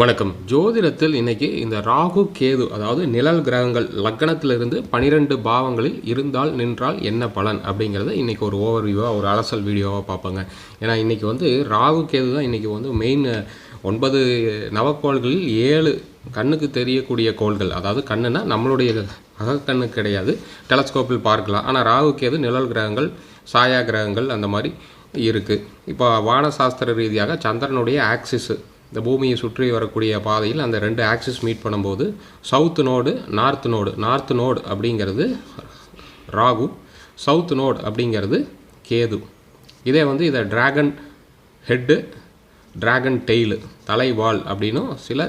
வணக்கம். ஜோதிடத்தில் இன்னைக்கு இந்த ராகு கேது அதாவது நிழல் கிரகங்கள் லக்னத்திலிருந்து பனிரெண்டு பாவங்களில் இருந்தால் நின்றால் என்ன பலன் அப்படிங்கிறத இன்னைக்கு ஒரு ஓவர்வியூவாக ஒரு அலசல் வீடியோவாக பார்ப்போங்க. ஏன்னா இன்னைக்கு வந்து ராகு கேது தான் இன்னைக்கு வந்து மெயின் ஒன்பது நவக்கோள்களில் ஏழு கண்ணுக்கு தெரியக்கூடிய கோள்கள். அதாவது கண்ணுனா நம்மளுடைய அகக்கண்ணு கிடையாது. டெலஸ்கோப்பில் பார்க்கலாம். ஆனால் ராகு கேது நிழல் கிரகங்கள் சாயா கிரகங்கள் அந்த மாதிரி இருக்குது இப்போ வானசாஸ்திர ரீதியாக சந்திரனுடைய ஆக்சிஸு இந்த பூமியை சுற்றி வரக்கூடிய பாதையில் அந்த ரெண்டு ஆக்சிஸ் மீட் பண்ணும்போது south node north node north node அப்படிங்கிறது ராகு சவுத் நோடு அப்படிங்கிறது கேது. இதே வந்து இதை டிராகன் ஹெட்டு ட்ராகன் டெய்லு தலைவால் அப்படின்னும் சில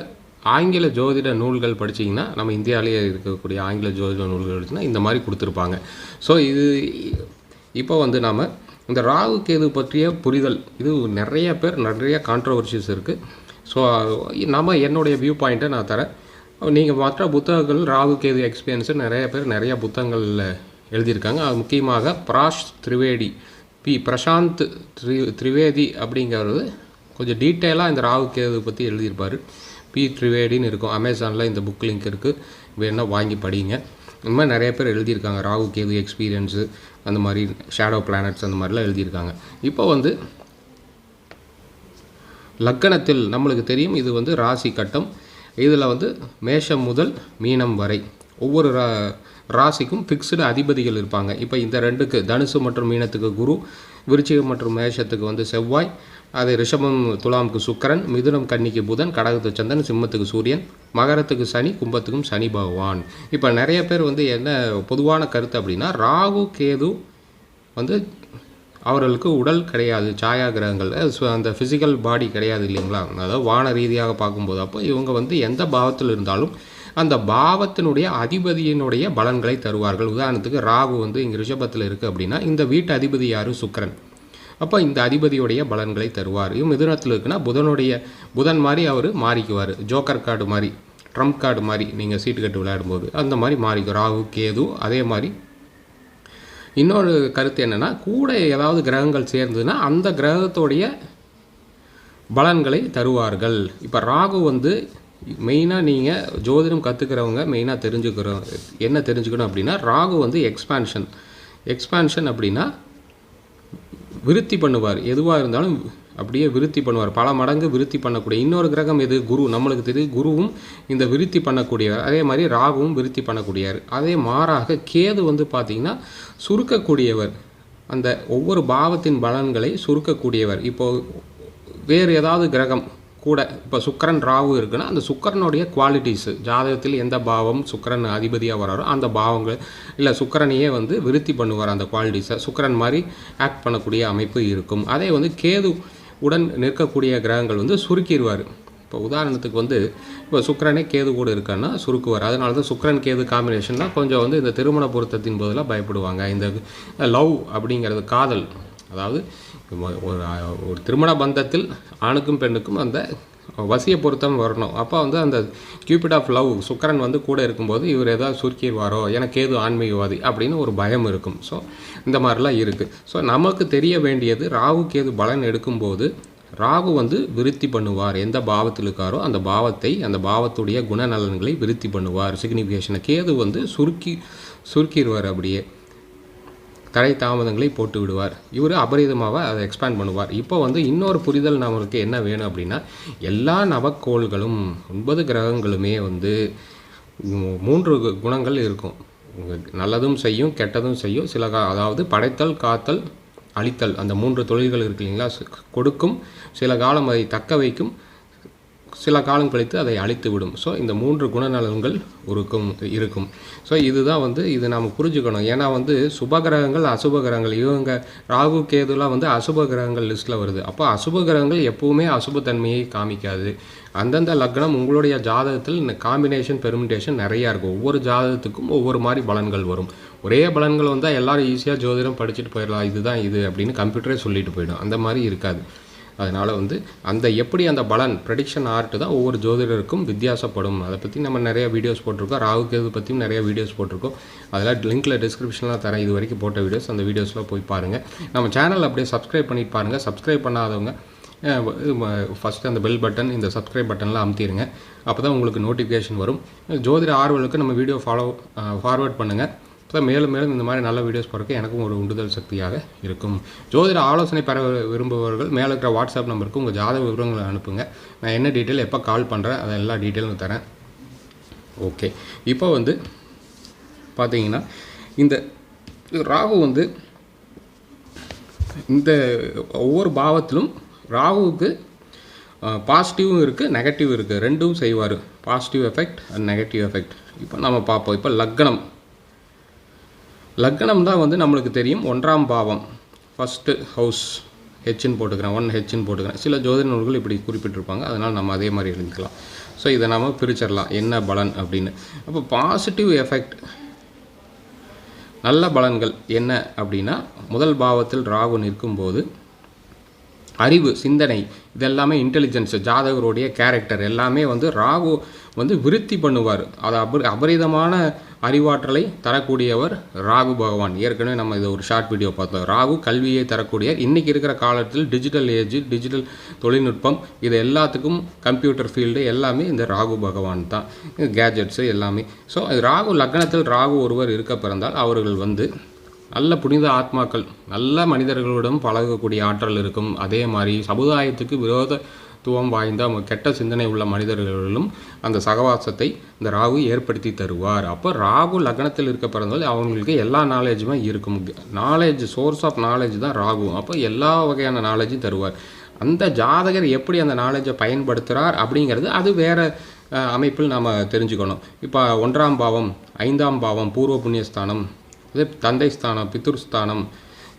ஆங்கில ஜோதிட நூல்கள் படிச்சீங்கன்னா நம்ம இந்தியாவிலேயே இருக்கக்கூடிய ஆங்கில ஜோதிட நூல்கள் படிச்சுன்னா இந்த மாதிரி கொடுத்துருப்பாங்க. ஸோ இது இப்போ வந்து நாம் இந்த ராகு கேது பற்றிய புரிதல் இது நிறைய பேர் நிறைய கான்ட்ரவர்சிஸ் இருக்குது ஸோ நம்ம என்னுடைய வியூ பாயிண்ட்டை நான் தரேன். நீங்கள் மற்ற புத்தகங்கள் ராகு கேது எக்ஸ்பீரியன்ஸு நிறைய பேர் நிறைய புத்தகங்களில் எழுதியிருக்காங்க. அது முக்கியமாக பிராஷ் திரிவேடி பி பிரசாந்த் த்ரி திரிவேதி அப்படிங்கிறது கொஞ்சம் டீட்டெயிலாக இந்த ராகு கேது பற்றி எழுதியிருப்பார். பி த்ரிவேடின்னு இருக்கும். அமேசானில் இந்த புக் லிங்க் இருக்குது வேணால் வாங்கி படிங்க. இந்த மாதிரி நிறைய பேர் எழுதியிருக்காங்க. ராகு கேது எக்ஸ்பீரியன்ஸு அந்த மாதிரி ஷேடோ பிளானட்ஸ் அந்த மாதிரிலாம் எழுதியிருக்காங்க. இப்போ வந்து லக்கணத்தில் நம்மளுக்கு தெரியும் இது வந்து ராசி கட்டம். இதில் வந்து மேஷம் முதல் மீனம் வரை. ஒவ்வொரு ரா ராசிக்கும் ஃபிக்ஸ்டு அதிபதிகள் இருப்பாங்க. இப்போ இந்த ரெண்டுக்கு தனுசு மற்றும் மீனத்துக்கு குரு விருச்சிகம் மற்றும் மேஷத்துக்கு வந்து செவ்வாய் அது ரிஷபம் துலாமுக்கு சுக்கரன் மிதுனம் கன்னிக்கு புதன் கடகத்துக்கு சந்திரன் சிம்மத்துக்கு சூரியன் மகரத்துக்கு சனி கும்பத்துக்கும் சனி பகவான். இப்போ நிறைய பேர் வந்து என்ன பொதுவான கருத்து அப்படின்னா ராகு கேது வந்து அவர்களுக்கு உடல் கிடையாது சாயா கிரகங்கள் அந்த ஃபிசிக்கல் பாடி கிடையாது இல்லைங்களா? அதாவது வான ரீதியாக பார்க்கும்போது அப்போ இவங்க வந்து எந்த பாவத்தில் இருந்தாலும் அந்த பாவத்தினுடைய அதிபதியினுடைய பலன்களை தருவார்கள். உதாரணத்துக்கு ராகு வந்து இங்கே ரிஷபத்தில் இருக்குது அப்படின்னா இந்த வீட்டு அதிபதி யார்? சுக்கரன். அப்போ இந்த அதிபதியுடைய பலன்களை தருவார். இவன் மிதுனத்தில் இருக்குன்னா புதனுடைய புதன் மாதிரி அவர் மாறிக்குவார். ஜோக்கர் கார்டு மாதிரி ட்ரம்ப் கார்டு மாதிரி நீங்கள் சீட்டு கட்டு விளையாடும்போது அந்த மாதிரி மாறிக்கும். ராகு கேது அதே மாதிரி இன்னொரு கருத்து என்னென்னா கூட ஏதாவது கிரகங்கள் சேர்ந்ததுன்னா அந்த கிரகத்தோடைய பலன்களை தருவார்கள். இப்போ ராகு வந்து மெயினாக நீங்கள் ஜோதிடம் கற்றுக்கிறவங்க மெயினாக தெரிஞ்சுக்கிறோம் என்ன தெரிஞ்சுக்கணும் அப்படின்னா ராகு வந்து எக்ஸ்பான்ஷன் எக்ஸ்பான்ஷன் அப்படின்னா விருத்தி பண்ணுவார். எதுவாக இருந்தாலும் அப்படியே விருத்தி பண்ணுவார். பல மடங்கு விருத்தி பண்ணக்கூடிய இன்னொரு கிரகம் எது? குரு. நம்மளுக்கு தெரியும் குருவும் இந்த விருத்தி பண்ணக்கூடியவர். அதே மாதிரி ராகுவும் விருத்தி பண்ணக்கூடியவர். அதே மாறாக கேது வந்து பார்த்திங்கன்னா சுருக்கக்கூடியவர். அந்த ஒவ்வொரு பாவத்தின் பலன்களை சுருக்கக்கூடியவர். இப்போது வேறு ஏதாவது கிரகம் கூட இப்போ சுக்கரன் ராகு இருக்குன்னா அந்த சுக்கரனுடைய குவாலிட்டிஸு ஜாதகத்தில் எந்த பாவம் சுக்கரன் அதிபதியாக வராரோ அந்த பாவங்கள் இல்லை சுக்கரனையே வந்து விருத்தி பண்ணுவார் அந்த குவாலிட்டிஸை சுக்கரன் மாதிரி ஆக்ட் பண்ணக்கூடிய அமைப்பு இருக்கும். அதே வந்து கேது உடன் நிற்கக்கூடிய கிரகங்கள் வந்து சுருக்கிடுவார். இப்போ உதாரணத்துக்கு வந்து இப்போ சுக்கரனே கேது கூட இருக்கான்னா சுருக்குவார். அதனால தான் சுக்கரன் கேது காம்பினேஷன் தான் கொஞ்சம் வந்து இந்த திருமண பொருத்தத்தின் போதெல்லாம் பயப்படுவாங்க. இந்த லவ் அப்படிங்கிறது காதல். அதாவது ஒரு ஒரு திருமண பந்தத்தில் ஆணுக்கும் பெண்ணுக்கும் அந்த வசியை பொருத்தம் வரணும். அப்போ வந்து அந்த கியூபிட் ஆஃப் லவ் சுக்கரன் வந்து கூட இருக்கும்போது இவர் ஏதாவது சுருக்கிடுவாரோ எனக்கு ஏது ஆன்மீகவாதி அப்படின்னு ஒரு பயம் இருக்கும். ஸோ இந்த மாதிரிலாம் இருக்குது ஸோ நமக்கு தெரிய வேண்டியது ராகுக்கு ஏது பலன் எடுக்கும்போது ராகு வந்து விருத்தி பண்ணுவார். எந்த பாவத்தில் இருக்காரோ அந்த பாவத்தை அந்த பாவத்துடைய குணநலன்களை விருத்தி பண்ணுவார். சிக்னிஃபிகேஷனை கேது வந்து சுருக்கி சுருக்கிடுவார் அப்படியே. தடை தாமதங்களை போட்டு விடுவார். இவர் அபரிதமாக அதை எக்ஸ்பேண்ட் பண்ணுவார். இப்போ வந்து இன்னொரு புரிதல் நம்மளுக்கு என்ன வேணும் அப்படின்னா எல்லா நவக்கோள்களும் ஒன்பது கிரகங்களுமே வந்து மூன்று குணங்கள் இருக்கும். நல்லதும் செய்யும் கெட்டதும் செய்யும். சில கா அதாவது படைத்தல் காத்தல் அழித்தல் அந்த மூன்று தொழில்கள் இருக்கு இல்லைங்களா? கொடுக்கும். சில காலம் அதை தக்க வைக்கும். சில காலம் கழித்து அதை அழித்து விடும் ஸோ இந்த மூன்று குணநலன்கள் இருக்கும் இருக்கும். ஸோ இதுதான் வந்து இது நாம் புரிஞ்சுக்கணும். ஏன்னா வந்து சுபகிரகங்கள் அசுப கிரகங்கள் இவங்க ராகு கேதுலாம் வந்து அசுப கிரகங்கள் லிஸ்ட்டில் வருது. அப்போ அசுப கிரகங்கள் எப்போவுமே அசுபத்தன்மையை காமிக்காது. அந்தந்த லக்னம் உங்களுடைய ஜாதகத்தில் இந்த காம்பினேஷன் பெர்மிடேஷன் நிறையா இருக்கும். ஒவ்வொரு ஜாதகத்துக்கும் ஒவ்வொரு மாதிரி பலன்கள் வரும். ஒரே பலன்கள் வந்தால் எல்லோரும் ஈஸியாக ஜோதிடம் படிச்சுட்டு போயிடலாம். இதுதான் இது அப்படின்னு கம்ப்யூட்டரே சொல்லிட்டு போயிடும். அந்த மாதிரி இருக்காது. அதனால் வந்து அந்த எப்படி அந்த பலன் ப்ரெடிக்ஷன் ஆர்ட் தான் ஒவ்வொரு ஜோதிடருக்கும் வித்தியாசப்படும். அதை பற்றி நம்ம நிறைய வீடியோஸ் போட்டிருக்கோம். ராகு கேது பற்றியும் நிறைய வீடியோஸ் போட்டிருக்கோம். அதெல்லாம் லிங்க்கில் டிஸ்கிரிப்ஷனில் தரேன். இது வரைக்கும் போட்ட வீடியோஸ் அந்த வீடியோஸ்லாம் போய் பாருங்கள் நம்ம சேனல் அப்படியே சப்ஸ்கிரைப் பண்ணிட்டு பாருங்கள் சப்ஸ்கிரைப் பண்ணாதவங்க ஃபஸ்ட்டு அந்த பெல் பட்டன் இந்த சப்ஸ்கிரைப் பட்டன்லாம் அமுத்திடுங்க அப்போ தான் உங்களுக்கு நோட்டிஃபிகேஷன் வரும். ஜோதிட ஆர்வலுக்கு நம்ம வீடியோ ஃபாலோ ஃபார்வேர்ட் பண்ணுங்கள் இப்போ மேலும் மேலும் இந்த மாதிரி நல்ல வீடியோஸ் போகிறதுக்கு எனக்கும் ஒரு உண்டுதல் சக்தியாக இருக்கும். ஜோதிட ஆலோசனை பெற விரும்புபவர்கள் மேலே இருக்கிற வாட்ஸ்அப் நம்பருக்கு உங்கள் ஜாதக விவரங்களை அனுப்புங்க. நான் என்ன டீட்டெயில் எப்போ கால் பண்ணுறேன் அதை எல்லா டீட்டெயிலும் தரேன். ஓகே இப்போ வந்து பார்த்தீங்கன்னா இந்த ராகு வந்து இந்த ஒவ்வொரு பாவத்திலும் ராகுவுக்கு பாசிட்டிவும் இருக்குது நெகட்டிவ் இருக்குது ரெண்டும் செய்வார். Positive effect and negative effect இப்போ நம்ம பார்ப்போம். இப்போ லக்னம். லக்னம் தான் வந்து நம்மளுக்கு தெரியும் ஒன்றாம் பாவம். ஃபஸ்ட்டு ஹவுஸ் ஹெச்ன்னு போட்டுக்கிறேன் ஒன் ஹெச்ன்னு போட்டுக்கிறேன். சில ஜோதிட நூல்கள் இப்படி குறிப்பிட்டிருப்பாங்க அதனால் நம்ம அதே மாதிரி எழுதிக்கலாம். ஸோ இதை நம்ம பிரிச்சிடலாம் என்ன பலன் அப்படின்னு. அப்போ பாசிட்டிவ் எஃபெக்ட் நல்ல பலன்கள் என்ன அப்படின்னா முதல் பாவத்தில் ராகு நிற்கும்போது அறிவு சிந்தனை இதெல்லாமே இன்டெலிஜென்ஸ் ஜாதகருடைய கேரக்டர் எல்லாமே வந்து ராகு வந்து விருத்தி பண்ணுவார். அது அபரி அபரிதமான அறிவாற்றலை தரக்கூடியவர் ராகு பகவான். ஏற்கனவே நம்ம இதை ஒரு ஷார்ட் வீடியோ பார்த்தோம். ராகு கல்வியை தரக்கூடிய இன்றைக்கி இருக்கிற காலத்தில் டிஜிட்டல் ஏஜ் டிஜிட்டல் தொழில்நுட்பம் இது எல்லாத்துக்கும் கம்ப்யூட்டர் ஃபீல்டு எல்லாமே இந்த ராகு பகவான் தான். கேஜெட்ஸு எல்லாமே. ஸோ ராகு லக்னத்தில் ராகு ஒருவர் இருக்க பிறந்தால் அவர்கள் வந்து நல்ல புனித ஆத்மாக்கள் நல்ல மனிதர்களுடன் பழகக்கூடிய ஆற்றல் இருக்கும். அதே மாதிரி சமுதாயத்துக்கு விரோத விரோதத்துவம் வாய்ந்த கெட்ட சிந்தனை உள்ள மனிதர்களும் அந்த சகவாசத்தை இந்த ராகு ஏற்படுத்தி தருவார். அப்போ ராகு லக்னத்தில் இருக்க பிறந்தால் அவங்களுக்கு எல்லா நாலேஜுமே இருக்கும். நாலேஜ் சோர்ஸ் ஆஃப் நாலேஜ் தான் ராகு. அப்போ எல்லா வகையான நாலேஜும் தருவார். அந்த ஜாதகர் எப்படி அந்த நாலேஜை பயன்படுத்துகிறார் அப்படிங்கிறது அது வேறு அமைப்பில் நாம் தெரிஞ்சுக்கணும். இப்போ ஒன்றாம் பாவம் ஐந்தாம் பாவம் பூர்வ புண்ணியஸ்தானம் இது தந்தை ஸ்தானம் பித்ரு ஸ்தானம்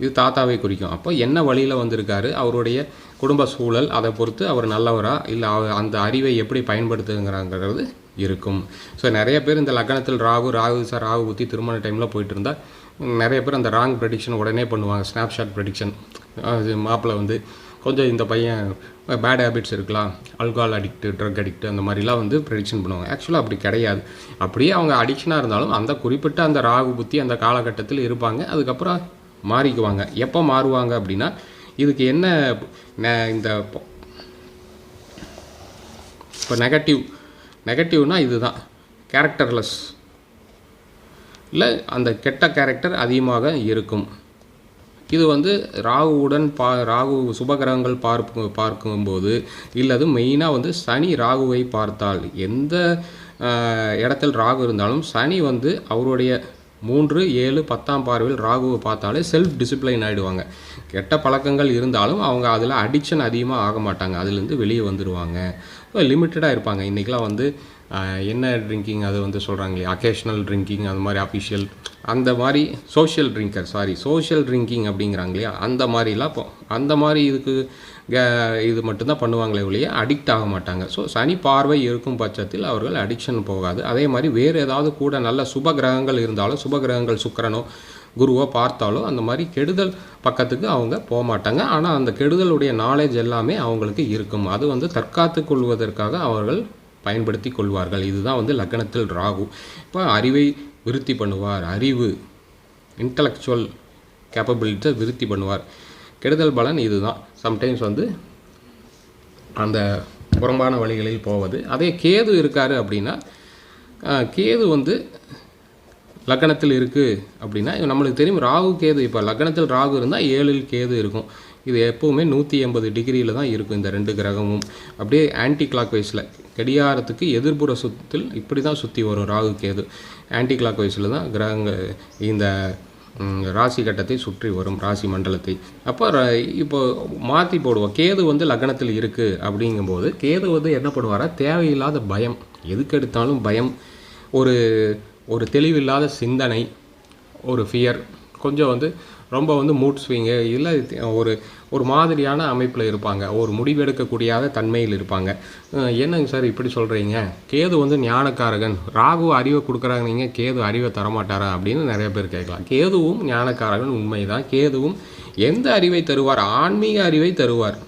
இது தாத்தாவை குறிக்கும். அப்போ என்ன வழியில் வந்திருக்காரு? அவருடைய குடும்ப சூழல் அதை பொறுத்து அவர் நல்லவரா? இல்லை அந்த அறிவை எப்படி பயன்படுத்துங்கிறாங்கிறது இருக்கும். ஸோ நிறைய பேர் இந்த லக்னத்தில் ராகு ராகு சார் ராகு ஊற்றி திருமண டைமில் போயிட்டு இருந்தால் நிறைய பேர் அந்த ராங் ப்ரெடிக்ஷன் உடனே பண்ணுவாங்க. ஸ்னாப்ஷாட் ப்ரெடிக்ஷன் மாப்பிள்ளை வந்து கொஞ்சம் இந்த பையன் பேட் ஹேபிட்ஸ் இருக்கலாம். அல்கால் அடிக்ட்டு ட்ரக் அடிக்ட் அந்த மாதிரிலாம் வந்து ப்ரெடிக்ஷன் பண்ணுவாங்க. ஆக்சுவலாக அப்படி கிடையாது. அப்படியே அவங்க அடிக்ஷனாக இருந்தாலும் அந்த குறிப்பிட்ட அந்த ராகு புத்தி அந்த காலகட்டத்தில் இருப்பாங்க. அதுக்கப்புறம் மாறிக்குவாங்க. எப்போ மாறுவாங்க அப்படின்னா இதுக்கு என்ன இந்த இப்போ நெகட்டிவ் நெகட்டிவ்னால் இதுதான். கேரக்டர்லெஸ் இல்லை அந்த கெட்ட கேரக்டர் அதிகமாக இருக்கும். இது வந்து ராகுவுடன் பா ராகு சுபகிரகங்கள் பார்ப்பு பார்க்கும்போது இல்லது மெயினாக வந்து சனி ராகுவை பார்த்தால் எந்த இடத்தில் ராகு இருந்தாலும் சனி வந்து அவருடைய மூன்று ஏழு பத்தாம் பார்வையில் ராகுவை பார்த்தாலே செல்ஃப் டிசிப்ளைன் ஆகிடுவாங்க கெட்ட பழக்கங்கள் இருந்தாலும் அவங்க அதில் அடிக்ஷன் அதிகமாக ஆக மாட்டாங்க. அதுலேருந்து வெளியே வந்துடுவாங்க லிமிட்டடாக இருப்பாங்க. இன்றைக்கெலாம் வந்து என்ன ட்ரிங்கிங் அது வந்து சொல்கிறாங்க இல்லையா அக்கேஷ்னல் ட்ரிங்கிங் அந்த மாதிரி அஃபிஷியல் அந்த மாதிரி social drinker sorry social drinking அப்படிங்கிறாங்க இல்லையா அந்த மாதிரிலாம் இப்போ அந்த மாதிரி இதுக்கு இது மட்டும்தான் பண்ணுவாங்களே ஒழிய அடிக்ட் ஆக மாட்டாங்க. ஸோ சனி பார்வை இருக்கும் பட்சத்தில் அவர்கள் அடிக்ஷன் போகாது. அதே மாதிரி வேறு ஏதாவது கூட நல்ல சுப கிரகங்கள் இருந்தாலும் சுப கிரகங்கள் சுக்கரனோ குருவோ பார்த்தாலோ அந்த மாதிரி கெடுதல் பக்கத்துக்கு அவங்க போக மாட்டாங்க. ஆனால் அந்த கெடுதலுடைய நாலேஜ் எல்லாமே அவங்களுக்கு இருக்கும். அது வந்து தற்காத்து கொள்வதற்காக அவர்கள் பயன்படுத்தி கொள்வார்கள். இதுதான் வந்து லக்னத்தில் ராகு. இப்போ அறிவை விருத்தி பண்ணுவார். அறிவு இன்டலெக்சுவல் கேப்பபிலிட்டியை விருத்தி பண்ணுவார். கெடுதல் பலன் இதுதான். சம்டைம்ஸ் வந்து அந்த புறம்பான வழிகளில் போவது. அதே கேது இருக்கார் அப்படின்னா கேது வந்து லக்னத்தில் இருக்குது அப்படின்னா நம்மளுக்கு தெரியும் ராகு கேது. இப்போ லக்னத்தில் ராகு இருந்தால் ஏழில் கேது இருக்கும். இது எப்போவுமே நூற்றி எண்பது டிகிரியில் தான் இருக்கும் இந்த ரெண்டு கிரகமும். அப்படியே ஆன்டி கிளாக் வைஸில் கடியாரத்துக்கு எதிர்ப்புற சுத்தில் இப்படி தான் சுற்றி வரும் ராகு கேது. ஆன்டி கிளாக் வைஸில் தான் கிரகங்கள் இந்த ராசி கட்டத்தை சுற்றி வரும் ராசி மண்டலத்தை. அப்போ இப்போ மாற்றி போடுவோம். கேது வந்து லக்னத்தில் இருக்குது அப்படிங்கும்போது கேது வந்து என்ன பண்ணுவாரா? தேவையில்லாத பயம். எதுக்கு எடுத்தாலும் பயம். ஒரு ஒரு தெளிவில்லாத சிந்தனை ஒரு ஃபியர் கொஞ்சம் வந்து ரொம்ப வந்து மூட் ஸ்விங்கு இல்லை ஒரு ஒரு மாதிரியான அமைப்பில் இருப்பாங்க. ஒரு முடிவெடுக்கக்கூடியாத தன்மையில் இருப்பாங்க. என்னங்க சார் இப்படி சொல்கிறீங்க கேது வந்து ஞானக்காரகன். ராகு அறிவை கொடுக்குறாங்க நீங்கள் கேது அறிவை தரமாட்டாரா அப்படின்னு நிறைய பேர் கேட்கலாம். கேதுவும் ஞானக்காரகன் உண்மைதான். கேதுவும் எந்த அறிவை தருவார்? ஆன்மீக அறிவை தருவார்.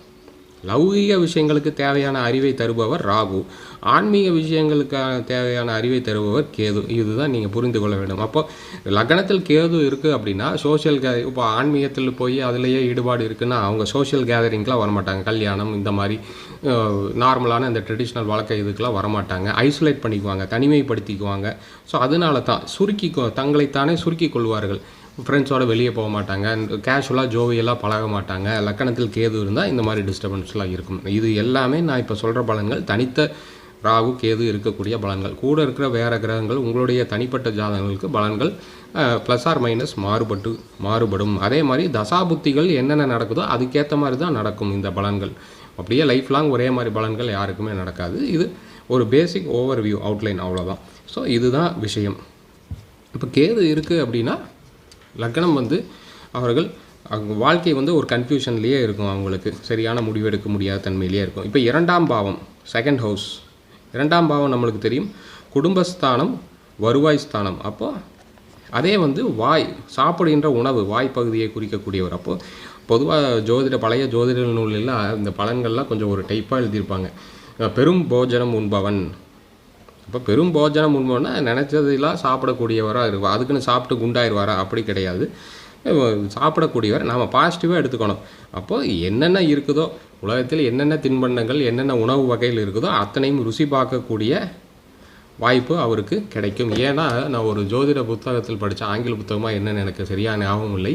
லௌகிக விஷயங்களுக்கு தேவையான அறிவை தருபவர் ராகு. ஆன்மீக விஷயங்களுக்கான தேவையான அறிவை தருபவர் கேது. இதுதான் நீங்கள் புரிந்து கொள்ள வேண்டும். அப்போ லக்னத்தில் கேது இருக்குது அப்படின்னா சோஷியல் கே இப்போ ஆன்மீகத்தில் போய் அதுலேயே ஈடுபாடு இருக்குன்னா அவங்க சோஷியல் கேதரிங்க்கெலாம் வரமாட்டாங்க. கல்யாணம் இந்த மாதிரி நார்மலான இந்த ட்ரெடிஷ்னல் வாழ்க்கை இதுக்கெலாம் வரமாட்டாங்க. ஐசோலேட் பண்ணிக்குவாங்க தனிமைப்படுத்திக்குவாங்க. ஸோ அதனால தான் சுருக்கி கொ- தங்களைத்தானே சுருக்கி கொள்வார்கள். ஃப்ரெண்ட்ஸோடு வெளியே போக மாட்டாங்க. கேஷுவலாக ஜோவியெல்லாம் பழக மாட்டாங்க. லக்கணத்தில் கேது இருந்தால் இந்த மாதிரி டிஸ்டர்பன்ஸ்லாம் இருக்கும். இது எல்லாமே நான் இப்போ சொல்கிற பலன்கள் தனித்த ராகு கேது இருக்கக்கூடிய பலன்கள். கூட இருக்கிற வேறு கிரகங்கள் உங்களுடைய தனிப்பட்ட ஜாதகங்களுக்கு பலன்கள் ப்ளஸ் ஆர் மைனஸ் மாறுபட்டு மாறுபடும். அதே மாதிரி தசாபுத்திகள் என்னென்ன நடக்குதோ அதுக்கேற்ற மாதிரி தான் நடக்கும் இந்த பலன்கள். அப்படியே லைஃப் லாங் ஒரே மாதிரி பலன்கள் யாருக்குமே நடக்காது. இது ஒரு பேசிக் ஓவர் வியூ அவுட்லைன் அவ்வளோதான் ஸோ இதுதான் விஷயம். இப்போ கேது இருக்குது அப்படின்னா லக்னம் வந்து அவர்கள் அவங்க வாழ்க்கை வந்து ஒரு கன்ஃபியூஷன்லேயே இருக்கும் அவங்களுக்கு. சரியான முடிவெடுக்க முடியாத தன்மையிலேயே இருக்கும். இப்போ இரண்டாம் பாவம் செகண்ட் ஹவுஸ் ரெண்டாம் பாவம் நம்மளுக்கு தெரியும். குடும்பஸ்தானம் வருவாய் ஸ்தானம். அப்போது அதே வந்து வாய் சாப்பிடுகின்ற உணவு வாய் பகுதியை குறிக்கக்கூடியவர். அப்போது பொதுவாக ஜோதிட பழைய ஜோதிட நூலெல்லாம் இந்த பலன்கள்லாம் கொஞ்சம் ஒரு டைப்பாக எழுதியிருப்பாங்க. பெரும் போஜனம் உண்பவன். இப்போ பெரும் போஜனம் உண்பவன்னா நினச்சதெல்லாம் சாப்பிடக்கூடியவராக இருக்கும் அதுக்குன்னு சாப்பிட்டு குண்டாயிருவாரா? அப்படி கிடையாது. சாப்பிடக்கூடியவர் நாம் பாசிட்டிவாக எடுத்துக்கணும். அப்போது என்னென்ன இருக்குதோ உலகத்தில் என்னென்ன தின்பண்டங்கள் என்னென்ன உணவு வகைகள் இருக்குதோ அத்தனையும் ருசி பார்க்கக்கூடிய வாய்ப்பு அவருக்கு கிடைக்கும். ஏன்னா நான் ஒரு ஜோதிட புத்தகத்தில் படித்த ஆங்கில புத்தகமாக என்னென்னு எனக்கு சரியான ஞாபகம் இல்லை.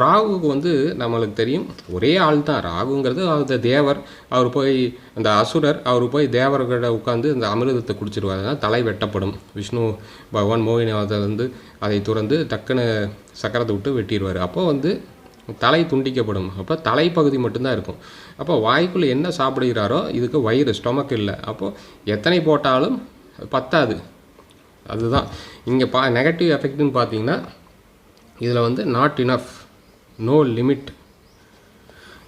ராகுவுக்கு வந்து நம்மளுக்கு தெரியும் ஒரே ஆள் தான். ராகுங்கிறது அந்த தேவர். அவர் போய் அந்த அசுரர் அவர் போய் தேவர்கிட்ட உட்காந்து இந்த அமிர்தத்தை குடிச்சிருவார். தான் தலை வெட்டப்படும். விஷ்ணு பகவான் மோகினியாவிலிருந்து அதை துறந்து டக்குன்னு சக்கரத்தை விட்டு வெட்டிடுவார் அப்போ வந்து தலை துண்டிக்கப்படும். அப்போ தலைப்பகுதி மட்டும்தான் இருக்கும். அப்போ வாய்க்குள்ளே என்ன சாப்பிடுகிறாரோ இதுக்கு வயிறு ஸ்டொமக் இல்லை. அப்போது எத்தனை போட்டாலும் பத்தாது. அதுதான். இங்கே பா நெகட்டிவ் எஃபெக்ட்னு பார்த்தீங்கன்னா இதில் வந்து நாட் இனஃப் நோ லிமிட்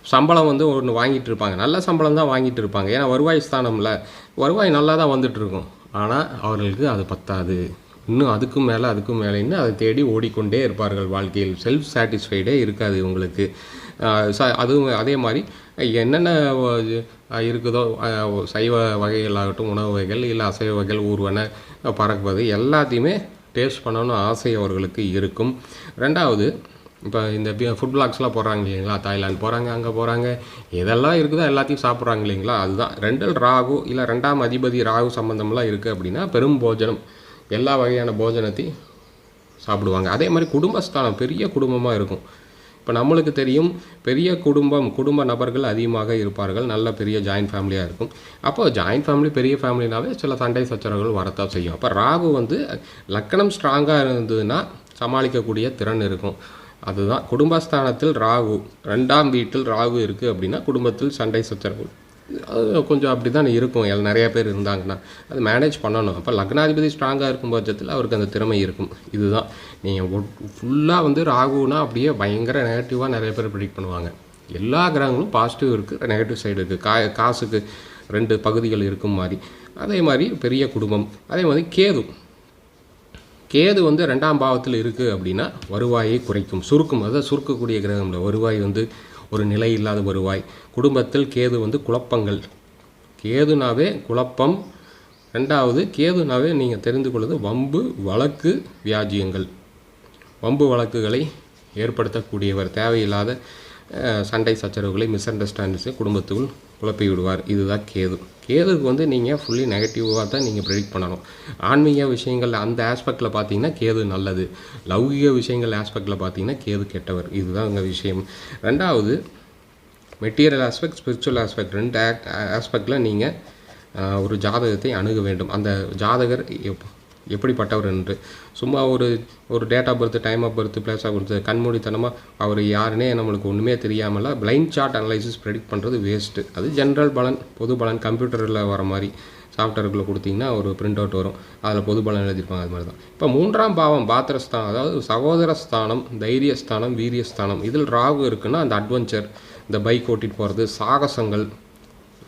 சம்பளம் வந்து ஒன்று வாங்கிட்டு இருப்பாங்க. நல்ல சம்பளம் தான் வாங்கிட்டு இருப்பாங்க. ஏன்னா வருவாய் ஸ்தானம்ல வருவாய் நல்லா தான் வந்துட்டுருக்கும் ஆனால் அவர்களுக்கு அது பத்தாது. இன்னும் அதுக்கும் மேலே அதுக்கும் மேலே அதை தேடி ஓடிக்கொண்டே இருப்பார்கள் வாழ்க்கையில். செல்ஃப் சாட்டிஸ்ஃபைடே இருக்காது உங்களுக்கு ச- அதுவும் அதே மாதிரி என்னென்ன இருக்குதோ சைவ வகைகளாகட்டும் உணவு வகைகள் இல்லை அசைவ வகைகள் ஊர்வன பறக்குவது எல்லாத்தையுமே டேஸ்ட் பண்ணணும்னு ஆசை அவர்களுக்கு இருக்கும். ரெண்டாவது இப்போ இந்த ஃபுட் பிளாக்ஸ்லாம் போடுறாங்க இல்லைங்களா தாய்லாந்து போகிறாங்க அங்கே போகிறாங்க எதெல்லாம் இருக்குதோ எல்லாத்தையும் சாப்பிட்றாங்க இல்லைங்களா அதுதான். ரெண்டல் ராகு இல்லை ரெண்டாம் அதிபதி ராகு சம்மந்தம்லாம் இருக்குது அப்படின்னா பெரும் போஜனம். எல்லா வகையான போஜனத்தையும் சாப்பிடுவாங்க. அதே மாதிரி குடும்பஸ்தானம் பெரிய குடும்பமாக இருக்கும். இப்போ நம்மளுக்கு தெரியும் பெரிய குடும்பம் குடும்ப நபர்கள் அதிகமாக இருப்பார்கள். நல்ல பெரிய ஜாயின்ட் ஃபேமிலியாக இருக்கும். அப்போ ஜாயின்ட் ஃபேமிலி பெரிய ஃபேமிலினாவே சில சண்டை சச்சரவுகள் வரத்தான் செய்யும். அப்போ ராகு வந்து லக்கணம் ஸ்ட்ராங்காக இருந்ததுன்னா சமாளிக்கக்கூடிய திறன் இருக்கும். அதுதான். குடும்பஸ்தானத்தில் ராகு ரெண்டாம் வீட்டில் ராகு இருக்குது அப்படின்னா குடும்பத்தில் சண்டை சச்சரவு அது கொஞ்சம் அப்படி தான் இருக்கும். எல் நிறைய பேர் இருந்தாங்கன்னா அது மேனேஜ் பண்ணணும். அப்போ லக்னாதிபதி ஸ்ட்ராங்காக இருக்கும் பட்சத்தில் அவருக்கு அந்த திறமை இருக்கும். இதுதான். நீங்கள் ஃபுல்லாக வந்து ராகுனா அப்படியே பயங்கர நெகட்டிவாக நிறைய பேர் ப்ரிடிக் பண்ணுவாங்க. எல்லா கிரகங்களும் பாசிட்டிவ் இருக்குது நெகட்டிவ் சைடு இருக்குது கா காசுக்கு ரெண்டு பகுதிகள் இருக்கும் மாதிரி. அதே மாதிரி பெரிய குடும்பம். அதே மாதிரி கேது. கேது வந்து ரெண்டாம் பாவத்தில் இருக்குது அப்படின்னா வருவாயை குறைக்கும். சுருக்கும். அதாவது சுருக்கக்கூடிய கிரகம்ல வருவாய் வந்து ஒரு நிலை இல்லாத வருவாய். குடும்பத்தில் கேது வந்து குழப்பங்கள். கேதுனாவே குழப்பம். ரெண்டாவது கேதுனாவே நீங்கள் தெரிந்து கொள்வது வம்பு வழக்கு வியாஜியங்கள். வம்பு வழக்குகளை ஏற்படுத்தக்கூடியவர். தேவையில்லாத சண்டை சச்சரவுகளை மிஸ் அண்டர்ஸ்டாண்டிங்ஸை குடும்பத்துக்குள் குழப்பி விடுவார். இதுதான் கேது. கேதுக்கு வந்து நீங்கள் ஃபுல்லி நெகட்டிவாக தான் நீங்கள் ப்ரெடிக்ட் பண்ணணும். ஆன்மீக விஷயங்கள் அந்த ஆஸ்பெக்டில் பார்த்தீங்கன்னா கேது நல்லது. லௌகிக விஷயங்கள் ஆஸ்பெக்டில் பார்த்தீங்கன்னா கேது கெட்டவர். இதுதான் உங்கள் விஷயம். ரெண்டாவது மெட்டீரியல் ஆஸ்பெக்ட் ஸ்பிரிச்சுவல் ஆஸ்பெக்ட் ரெண்டு ஆஸ்பெக்டில் நீங்கள் ஒரு ஜாதகத்தை அணுக வேண்டும். அந்த ஜாதகர் எப் எப்படிப்பட்டவர் என்று. சும்மா ஒரு ஒரு date of birth time of birth place of birth கண்மூடித்தனமாக அவர் யாருன்னே நம்மளுக்கு ஒன்றுமே தெரியாமல் பிளைண்ட் சார்ட் அனலைசிஸ் ப்ரெடிக்ட் பண்ணுறது வேஸ்ட்டு அது ஜென்ரல் பலன் பொது பலன் கம்ப்யூட்டரில் வர மாதிரி சாஃப்ட்வேருக்குள்ளே கொடுத்தீங்கன்னா ஒரு பிரிண்ட் அவுட் வரும். அதில் பொது பலன் எழுதியிருப்பாங்க அது மாதிரி தான் இப்போ மூன்றாம் பாவம் பாத்திரஸ்தானம் அதாவது சகோதர ஸ்தானம் தைரியஸ்தானம் வீரியஸ்தானம் இதில் ராகு இருக்குன்னா அந்த அட்வென்ச்சர் இந்த பைக் ஓட்டிகிட்டு போகிறது சாகசங்கள்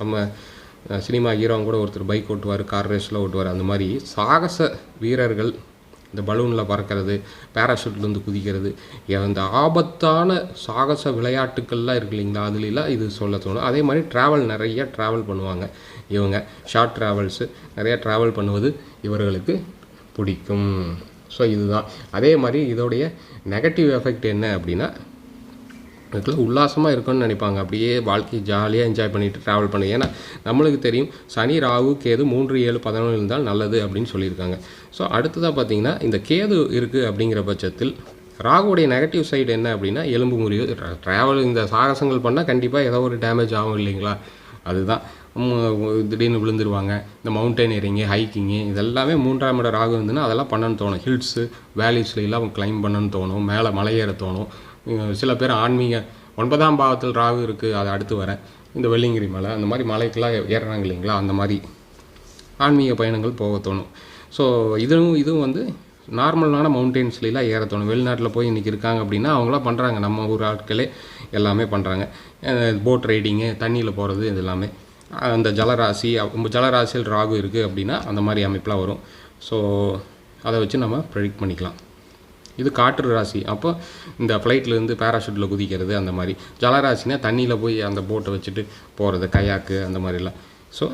நம்ம சினிமா ஹீரோவும் கூட ஒருத்தர் பைக் ஓட்டுவார் கார் ரேஸில் ஓட்டுவார். அந்த மாதிரி சாகச வீரர்கள் இந்த பலூனில் பறக்கிறது பேராஷூட்லேருந்து குதிக்கிறது அந்த ஆபத்தான சாகச விளையாட்டுக்கள்லாம் இருக்கு இல்லைங்களா? அதுலலாம் இது சொல்ல தோணும். அதே மாதிரி ட்ராவல் நிறைய ட்ராவல் பண்ணுவாங்க. இவங்க ஷார்ட் ட்ராவல்ஸு நிறைய ட்ராவல் பண்ணுவது இவர்களுக்கு பிடிக்கும். ஸோ இதுதான். அதே மாதிரி இதோடைய நெகட்டிவ் எஃபெக்ட் என்ன அப்படின்னா இதுக்குள்ள உல்லாசமாக இருக்கணும்னு நினைப்பாங்க. அப்படியே வாழ்க்கை ஜாலியாக என்ஜாய் பண்ணிட்டு ட்ராவல் பண்ணு. ஏன்னா நம்மளுக்கு தெரியும் சனி ராகு கேது மூன்று ஏழு பதினொன்று இருந்தால் நல்லது அப்படின்னு சொல்லியிருக்காங்க. ஸோ அடுத்ததாக பார்த்தீங்கன்னா இந்த கேது இருக்குது அப்படிங்கிற பட்சத்தில் ராகுடைய நெகட்டிவ் சைடு என்ன அப்படின்னா எலும்பு முறிவு. ட்ராவல் இந்த சாகசங்கள் பண்ணால் கண்டிப்பாக ஏதோ ஒரு டேமேஜ் ஆகும் இல்லைங்களா? அதுதான். திடீர்னு விழுந்துருவாங்க. இந்த மவுண்டன் ஹைக்கிங்கு இதெல்லாமே மூன்றாம் இடம் ராகு இருந்துன்னா அதெல்லாம் பண்ணணும்னு தோணும். ஹில்ஸு வேலிஸ்ல எல்லாம் கிளைம் பண்ணணும்னு தோணும். மேலே மலையேற தோணும். சில பேர் ஆன்மீக ஒன்பதாம் பாவத்தில் ராகு இருக்குது அதை அடுத்து வரேன் இந்த வெள்ளிங்கிரி மலை அந்த மாதிரி மலைக்கெல்லாம் ஏறுறாங்க இல்லைங்களா? அந்த மாதிரி ஆன்மீக பயணங்கள் போக தோணும். ஸோ இதுவும் இதுவும் வந்து நார்மலான மவுண்டெயின்ஸ்லாம் ஏற தோணும். வெளிநாட்டில் போய் இன்றைக்கி இருக்காங்க அப்படின்னா அவங்களாம் பண்ணுறாங்க நம்ம ஊர் ஆட்களே எல்லாமே பண்ணுறாங்க போட் ரைடிங்கு தண்ணியில் போகிறது இது எல்லாமே அந்த ஜலராசி ஜலராசியில் ராகு இருக்குது அப்படின்னா அந்த மாதிரி அமைப்பெலாம் வரும். ஸோ அதை வச்சு நம்ம ப்ரெடிக்ட் பண்ணிக்கலாம். இது காற்று ராசி. அப்போ இந்த ஃப்ளைட்லேருந்து பேராஷூட்டில் குதிக்கிறது அந்த மாதிரி. ஜலராசினா தண்ணியில் போய் அந்த போட்டை வச்சுட்டு போகிறது கயாக்கு அந்த மாதிரிலாம். ஸோ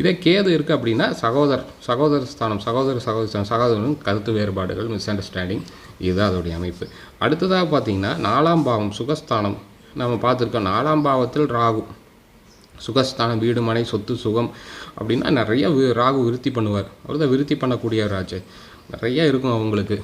இதே கேது இருக்குது அப்படின்னா சகோதர் சகோதர ஸ்தானம் சகோதர சகோதர சகோதரன் கருத்து வேறுபாடுகள் மிஸ் அண்டர்ஸ்டாண்டிங் இதுதான் அதோடைய அமைப்பு. அடுத்ததாக பார்த்தீங்கன்னா நாலாம் பாவம் சுகஸ்தானம். நம்ம பார்த்துருக்கோம் நாலாம் பாவத்தில் ராகு. சுகஸ்தானம் வீடு மனை சொத்து சுகம் அப்படின்னா நிறைய ராகு விருத்தி பண்ணுவார். அவர் தான் விருத்தி பண்ணக்கூடிய பண்ணக்கூடியவராச்சு. நிறைய இருக்கும் அவங்களுக்கு.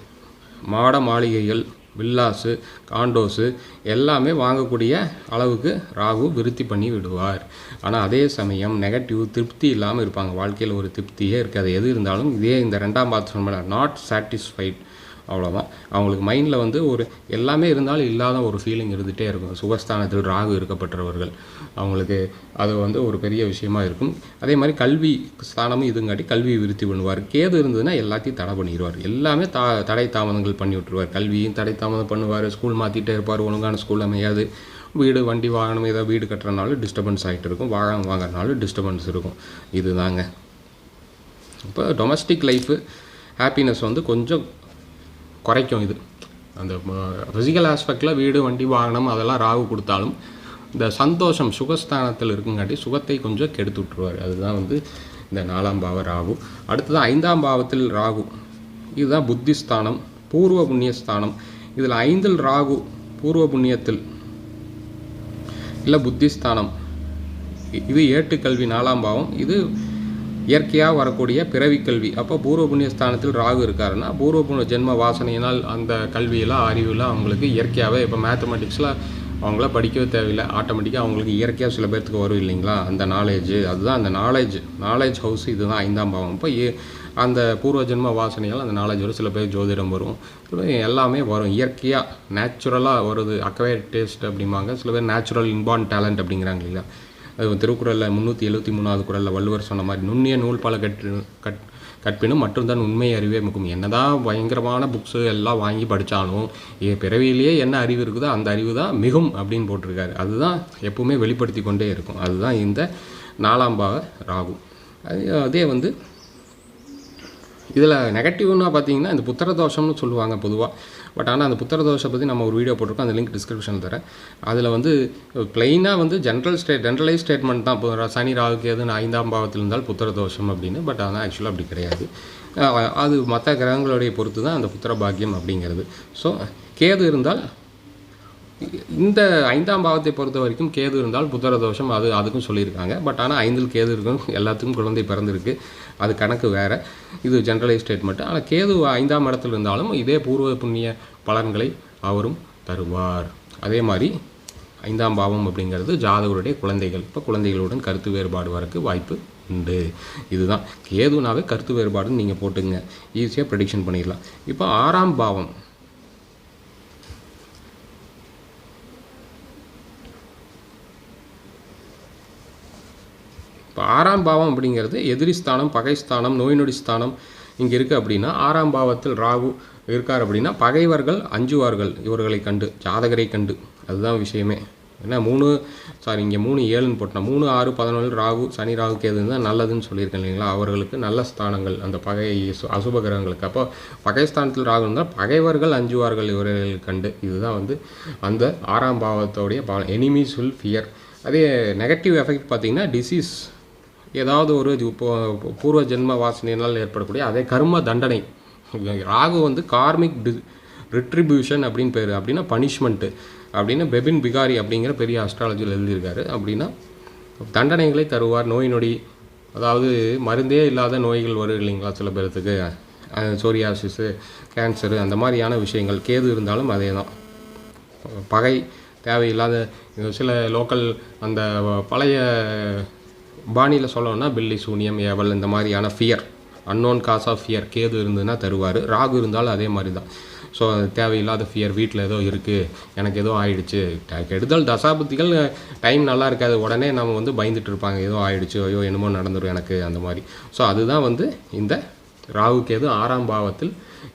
மாட மாளிகைகள் வில்லாஸு காண்டோஸு எல்லாமே வாங்கக்கூடிய அளவுக்கு ராகு விருத்தி பண்ணி விடுவார். ஆனால் அதே சமயம் நெகட்டிவ் திருப்தி இல்லாமல் இருப்பாங்க. வாழ்க்கையில் ஒரு திருப்தியே இருக்காது. எது இருந்தாலும் இதே இந்த ரெண்டாம் பார்த்து சொன்ன நாட் சாட்டிஸ்ஃபைட் அவ்வளோதான் அவங்களுக்கு மைண்டில் வந்து ஒரு எல்லாமே இருந்தாலும் இல்லாத ஒரு ஃபீலிங் இருந்துகிட்டே இருக்கும். சுகஸ்தானத்தில் ராகு இருக்கப்பட்டவர்கள். அவங்களுக்கு அது வந்து ஒரு பெரிய விஷயமா இருக்கும். அதே மாதிரி கல்வி ஸ்தானமும் இதுங்காட்டி கல்வி விருத்தி பண்ணுவார். கேது இருந்ததுன்னா எல்லாத்தையும் தடை பண்ணிடுவார் எல்லாமே தா தடை தாமதங்கள் பண்ணி விட்டுருவார். கல்வியும் தடை தாமதம் பண்ணுவார். ஸ்கூல் மாற்றிட்டே இருப்பார். ஒழுங்கான ஸ்கூல் அமையாது. வீடு வண்டி வாகனம் ஏதாவது வீடு கட்டுறனாலும் டிஸ்டர்பன்ஸ் ஆகிட்டு இருக்கும். வாகனம் வாங்குறதுனால டிஸ்டர்பன்ஸ் இருக்கும். இதுதாங்க. இப்போ டொமஸ்டிக் லைஃபு ஹாப்பினஸ் வந்து கொஞ்சம் குறைக்கும் இது. அந்த ஃபிசிக்கல் ஆஸ்பெக்டில் வீடு வண்டி வாகனம் அதெல்லாம் ராகு கொடுத்தாலும் இந்த சந்தோஷம் சுகஸ்தானத்தில் இருக்குங்காட்டி சுகத்தை கொஞ்சம் கெடுத்து விட்ருவார் அதுதான் வந்து இந்த நாலாம் பாவ ராகு. அடுத்தது ஐந்தாம் பாவத்தில் ராகு. இதுதான் புத்திஸ்தானம் பூர்வ புண்ணியஸ்தானம். இதில் ஐந்தில் ராகு பூர்வ புண்ணியத்தில் இல்லை புத்திஸ்தானம். இது ஏட்டுக்கல்வி நாலாம் பாவம். இது இயற்கையாக வரக்கூடிய பிறவி கல்வி. அப்போ பூர்வ புண்ணிய ஸ்தானத்தில் ராகு இருக்காருன்னா பூர்வ புண்ணிய ஜென்ம வாசனையினால் அந்த கல்வியெல்லாம் அறிவுலாம் அவங்களுக்கு இயற்கையாகவே இப்போ மேத்தமெட்டிக்ஸில் அவங்கள படிக்கவே தேவையில்லை. ஆட்டோமேட்டிக்காக அவங்களுக்கு இயற்கையாக சில பேர்த்துக்கு வரும் இல்லைங்களா? அந்த நாலேஜ் அதுதான் அந்த நாலேஜ் நாலேஜ் ஹவுஸ் இதுதான் ஐந்தாம் பாவம். இப்போ ஏ- அந்த பூர்வ ஜென்ம வாசனையால் அந்த நாலேஜ் வரும். சில பேர் ஜோதிடம் வரும். எல்லாமே வரும். இயற்கையாக நேச்சுரலாக வருது. அக்வைர் டேஸ்ட் அப்படிம்பாங்க. சில பேர் நேச்சுரல் இன்பார்ன் டேலண்ட் அப்படிங்கிறாங்க இல்லையா திருக்குறளில் முந்நூற்றி எழுபத்தி மூணாவது குரலில் வள்ளுவர் சொன்ன மாதிரி நுண்ணிய நூல் பல கற்று கட் கற்பினும் மட்டும்தான் உண்மை அறிவே மிகும். என்னதான் பயங்கரமான புக்ஸு எல்லாம் வாங்கி படித்தாலும் பிறவியிலேயே என்ன அறிவு இருக்குதோ அந்த அறிவு தான் மிகும் அப்படின்னு போட்டிருக்காரு. அதுதான் எப்பவுமே வெளிப்படுத்தி கொண்டே இருக்கும். அதுதான் இந்த நாலாம் பாவ ராகு. அது அதே வந்து இதில் நெகட்டிவ்னா பார்த்தீங்கன்னா இந்த புத்திர தோஷம்னு சொல்லுவாங்க பொதுவாக பட் ஆனால் அந்த புத்திர தோஷை பற்றி நம்ம ஒரு வீடியோ போட்டிருக்கோம். அந்த லிங்க் டிஸ்கிரிப்ஷனில் தரேன். அதில் வந்து பிளெயினாக வந்து ஜென்ரல் ஸ்டேட் ஜென்ரலைஸ் ஸ்டேட்மெண்ட் தான். இப்போ சனி ராகுக்கு எது ஐந்தாம் பாவத்தில் இருந்தால் புத்திர தோஷம் அப்படின்னு. பட் ஆனால் ஆக்சுவலாக அப்படி கிடையாது. அது மற்ற கிரகங்களுடைய பொறுத்து தான் அந்த புத்திர பாக்கியம் அப்படிங்கிறது. ஸோ கேது இருந்தால் இந்த ஐந்தாம் பாவத்தை பொறுத்த வரைக்கும் கேது இருந்தால் புத்திர தோஷம் அது அதுக்கும் சொல்லியிருக்காங்க. பட் ஆனால் ஐந்தில் கேது இருக்கும். எல்லாத்துக்கும் குழந்தை பிறந்திருக்கு. அது கணக்கு வேறு. இது ஜென்ரலைஸ் ஸ்டேட்மெண்ட் ஆனால் கேது ஐந்தாம் இடத்துல இருந்தாலும் இதே பூர்வ புண்ணிய பலன்களை அவரும் தருவார். அதே மாதிரி ஐந்தாம் பாவம் அப்படிங்கிறது ஜாதகருடைய குழந்தைகள். இப்போ குழந்தைகளுடன் கருத்து வேறுபாடு வரக்கு வாய்ப்பு உண்டு. இதுதான். கேதுனாவே கருத்து வேறுபாடுன்னு நீங்கள் போட்டுங்க. ஈஸியாக ப்ரெடிக்ஷன் பண்ணிடலாம். இப்போ ஆறாம் பாவம். இப்போ ஆறாம் பாவம் அப்படிங்கிறது எதிரிஸ்தானம் பகைஸ்தானம் ஸ்தானம் நோய் நொடி ஸ்தானம் இங்கே இருக்குது அப்படின்னா ஆறாம் பாவத்தில் ராகு இருக்கார் அப்படின்னா பகைவர்கள் அஞ்சுவார்கள் இவர்களை கண்டு ஜாதகரை கண்டு. அதுதான் விஷயமே. ஏன்னா மூணு சாரி இங்கே மூணு ஏழுன்னு போட்டோம் மூணு ஆறு பதினொன்று ராகு சனி ராகு கேது தான் நல்லதுன்னு சொல்லியிருக்கேன் இல்லைங்களா? அவர்களுக்கு நல்ல ஸ்தானங்கள் அந்த பகை அசுப கிரகங்களுக்கு. அப்போ பகை ஸ்தானத்தில் ராகு இருந்தால் பகைவர்கள் அஞ்சுவார்கள் இவர்கள் கண்டு. இதுதான் வந்து அந்த ஆறாம் பாவத்தோடைய பாவம். எனிமீஸ் வில் ஃபியர் அதே நெகட்டிவ் எஃபெக்ட் பார்த்திங்கன்னா டிசீஸ் ஏதாவது ஒரு பூர்வ ஜென்ம வாசனையினால் ஏற்படக்கூடிய அதே கர்ம தண்டனை. ராகு வந்து கார்மிக் டி ரிட்ரிபியூஷன் அப்படின்னு பேர். அப்படின்னா பனிஷ்மெண்ட்டு அப்படின்னு பெபின் பிகாரி அப்படிங்கிற பெரிய அஸ்ட்ராலஜியில் எழுதியிருக்காரு. அப்படின்னா தண்டனைகளை தருவார். நோய் நொடி அதாவது மருந்தே இல்லாத நோய்கள் வரும் இல்லைங்களா சில பேர்த்துக்கு. சோரியாசிஸு கேன்சரு அந்த மாதிரியான விஷயங்கள். கேது இருந்தாலும் அதே தான் பகை தேவையில்லாத சில லோக்கல் அந்த பழைய பாணியில் சொல்லணும்னா பில்லி சூனியம் ஏவல் இந்த மாதிரியான fear unknown cause of fear Ketu இருந்ததுன்னா தருவார். ராகு இருந்தாலும் அதே மாதிரி தான் ஸோ தேவையில்லாத ஃபியர் வீட்டில் ஏதோ இருக்குது எனக்கு ஏதோ ஆயிடுச்சு. கெடுதல் தசாபுத்திகள் டைம் நல்லா இருக்காது. உடனே நம்ம வந்து பயந்துட்டு இருப்பாங்க. ஏதோ ஆயிடுச்சு. ஐயோ என்னமோ நடந்துடும் எனக்கு அந்த மாதிரி. ஸோ அதுதான் வந்து இந்த ராகு கேது ஆறாம் பாவத்தில்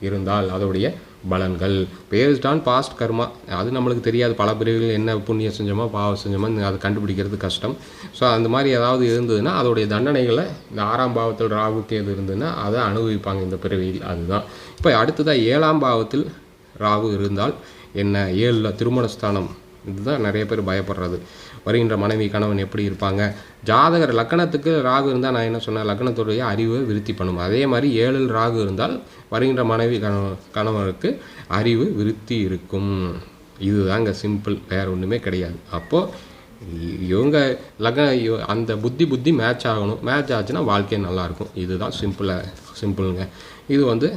இருந்தால் அதோடைய பலன்கள். பேஸ்ட் ஆன் பாஸ்ட் கர்மா அது நம்மளுக்கு தெரியாது. பல பிரிவுகள் என்ன புண்ணியம் செஞ்சோமோ பாவம் செஞ்சோமோ அதை கண்டுபிடிக்கிறது கஷ்டம். ஸோ அந்த மாதிரி ஏதாவது இருந்ததுன்னா அதோடைய தண்டனைகளை இந்த ஆறாம் பாவத்தில் ராகு எது இருந்ததுன்னா அதை அனுபவிப்பாங்க இந்த பிறவியில். அதுதான். இப்போ அடுத்ததாக ஏழாம் பாவத்தில் ராகு இருந்தால் என்ன? ஏழில் திருமணஸ்தானம். இதுதான் நிறைய பேர் பயப்படுறது. வருகின்ற மனைவி கணவன் எப்படி இருப்பாங்க? ஜாதகர் லக்கணத்துக்கு ராகு இருந்தால் நான் என்ன சொன்னேன்? லக்கணத்துடைய அறிவை விருத்தி பண்ணும். அதே மாதிரி ஏழில் ராகு இருந்தால் வருகின்ற மனைவி கணவன் கணவனுக்கு அறிவு விருத்தி இருக்கும். இதுதாங்க சிம்பிள் வேறு ஒன்றுமே கிடையாது. அப்போது இவங்க லக்ன அந்த புத்தி புத்தி மேட்ச் ஆகணும். மேட்ச் ஆச்சுன்னா வாழ்க்கை நல்லாயிருக்கும் இதுதான் சிம்பிளாக சிம்பிளுங்க. இது வந்து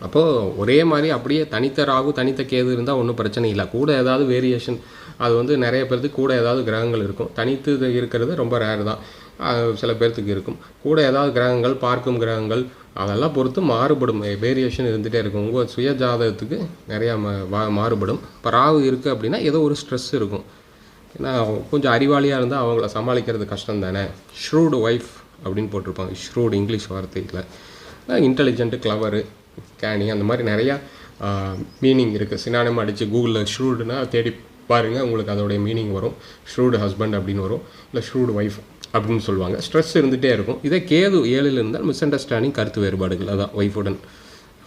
அப்போது ஒரே மாதிரி அப்படியே தனித்த ராகு தனித்த கேது இருந்தால் ஒன்றும் பிரச்சனை இல்லை. கூட ஏதாவது வேரியேஷன் அது வந்து நிறைய பேர்த்துக்கு கூட ஏதாவது கிரகங்கள் இருக்கும். தனித்து இது இருக்கிறது ரொம்ப ரேர் தான். அது சில பேர்த்துக்கு இருக்கும். கூட ஏதாவது கிரகங்கள் பார்க்கும் கிரகங்கள் அதெல்லாம் பொறுத்து மாறுபடும். வேரியேஷன் இருந்துகிட்டே இருக்கும். உங்கள் சுய ஜாதகத்துக்கு நிறையா மா- மாறுபடும். இப்போ ராகு இருக்குது அப்படின்னா ஏதோ ஒரு ஸ்ட்ரெஸ் இருக்கும். ஏன்னா கொஞ்சம் அறிவாளியாக இருந்தால் அவங்கள சமாளிக்கிறது கஷ்டம் தானே. ஷ்ரூடு ஒய்ஃப் அப்படின்னு போட்டிருப்பாங்க. ஷ்ரூடு இங்கிலீஷ் வார்த்தையில். இன்டெலிஜென்ட்டு கிளவரு கேனி அந்த மாதிரி நிறையா மீனிங் இருக்குது சினானம் அடித்து கூகுளில் ஷ்ரூடுனா தேடி பாருங்கள் உங்களுக்கு அதோடைய மீனிங் வரும். ஷ்ரூடு ஹஸ்பண்ட் அப்படின்னு வரும். இல்லை ஷ்ரூடு ஒய்ஃப் அப்படின்னு சொல்லுவாங்க. ஸ்ட்ரெஸ் இருந்துகிட்டே இருக்கும். இதே கேது ஏழில் இருந்தால் மிஸ் அண்டர்ஸ்டாண்டிங் கருத்து வேறுபாடுகள். அதான் ஒய்ஃபுடன்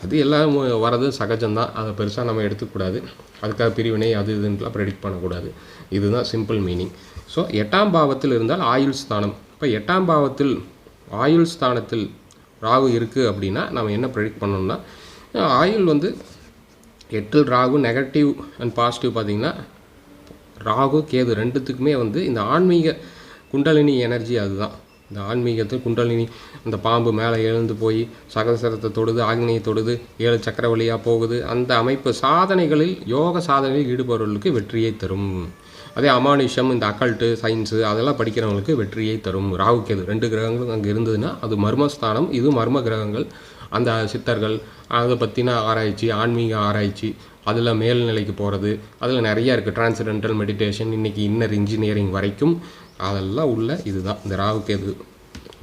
அது எல்லாம் வரது சகஜம்தான். அதை பெருசாக நம்ம எடுத்துக்கூடாது. அதுக்காக பிரிவினை அது இதுன்னுலாம் ப்ரெடிக்ட் பண்ணக்கூடாது. இதுதான் சிம்பிள் மீனிங் ஸோ எட்டாம் பாவத்தில் இருந்தால் ஆயுள் ஸ்தானம். இப்போ எட்டாம் பாவத்தில் ஆயுள் ஸ்தானத்தில் ராகு இருக்குது அப்படின்னா நம்ம என்ன ப்ரெடிக்ட் பண்ணோம்னா ஆயுள் வந்து எட்டில் ராகு நெகட்டிவ் அண்ட் பாசிட்டிவ் பார்த்தீங்கன்னா ராகு கேது ரெண்டுத்துக்குமே வந்து இந்த ஆன்மீக குண்டலினி எனர்ஜி அதுதான். இந்த ஆன்மீகத்தில் குண்டலினி அந்த பாம்பு மேலே எழுந்து போய் சகசரத்தை தொடுது ஆக்னியை தொடுது ஏழு சக்கர வழியாக போகுது. அந்த அமைப்பு சாதனைகளில் யோக சாதனையில் ஈடுபவர்களுக்கு வெற்றியை தரும். அதே அமானுஷம் இந்த அக்கல்ட்டு சயின்ஸு அதெல்லாம் படிக்கிறவங்களுக்கு வெற்றியை தரும். ராகு கேது ரெண்டு கிரகங்களும் அங்கே இருந்ததுன்னா அது மர்மஸ்தானம் இது மர்ம கிரகங்கள். அந்த சித்தர்கள் அதை பற்றின ஆராய்ச்சி ஆன்மீக ஆராய்ச்சி அதில் மேல்நிலைக்கு போகிறது அதில் நிறையா இருக்குது டிரான்சிடென்டல் மெடிடேஷன் இன்றைக்கி இன்னர் இன்ஜினியரிங் வரைக்கும் அதெல்லாம் உள்ள இதுதான் இந்த ராகு கேது.